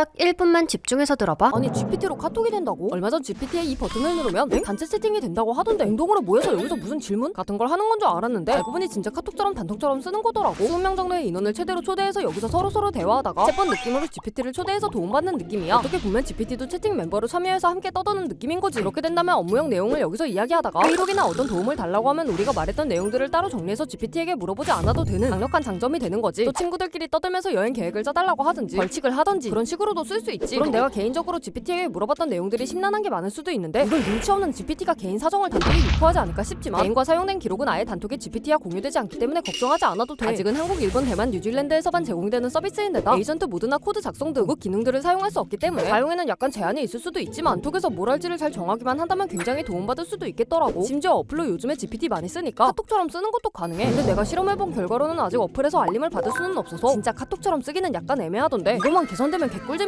딱 1분만 집중해서 들어봐. 아니 GPT로 카톡이 된다고? 얼마 전 GPT에 이 버튼을 누르면 엥? 단체 채팅이 된다고 하던데 행동으로 모여서 여기서 무슨 질문 같은 걸 하는 건 줄 알았는데 알고 보니 진짜 카톡처럼 단톡처럼 쓰는 거더라고 20명 정도의 인원을 최대로 초대해서 여기서 서로서로 대화하다가 챗번 느낌으로 GPT를 초대해서 도움받는 느낌이야 어떻게 보면 GPT도 채팅 멤버로 참여해서 함께 떠드는 느낌인 거지 그렇게 된다면 업무용 내용을 여기서 이야기하다가 회의록이나 어떤 도움을 달라고 하면 우리가 말했던 내용들을 따로 정리해서 GPT에게 물어보지 않아도 되는 강력한 장점이 되는 거지 또 친구들끼리 떠들면서 여행 계획을 짜달라고 하든지 벌칙을 하든지 그런 식으로 도 쓸 수 있지. 그럼 내가 개인적으로 GPT에게 물어봤던 내용들이 심란한 게 많을 수도 있는데 이걸 눈치 없는 GPT가 개인 사정을 단톡에 유포하지 않을까 싶지만 개인과 사용된 기록은 아예 단톡에 GPT와 공유되지 않기 때문에 걱정하지 않아도 돼. 아직은 한국, 일본, 대만, 뉴질랜드에서만 제공되는 서비스인데다 에이전트 모드나 코드 작성 등 그 기능들을 사용할 수 없기 때문에 사용에는 약간 제한이 있을 수도 있지만 톡에서 뭘 할지를 잘 정하기만 한다면 굉장히 도움받을 수도 있겠더라고. 심지어 어플로 요즘에 GPT 많이 쓰니까 카톡처럼 쓰는 것도 가능해. 근데 내가 실험해본 결과로는 아직 어플에서 알림을 받을 수는 없어서 진짜 카톡처럼 쓰기는 약간 애매하던데 이것만 개선되면 개꿀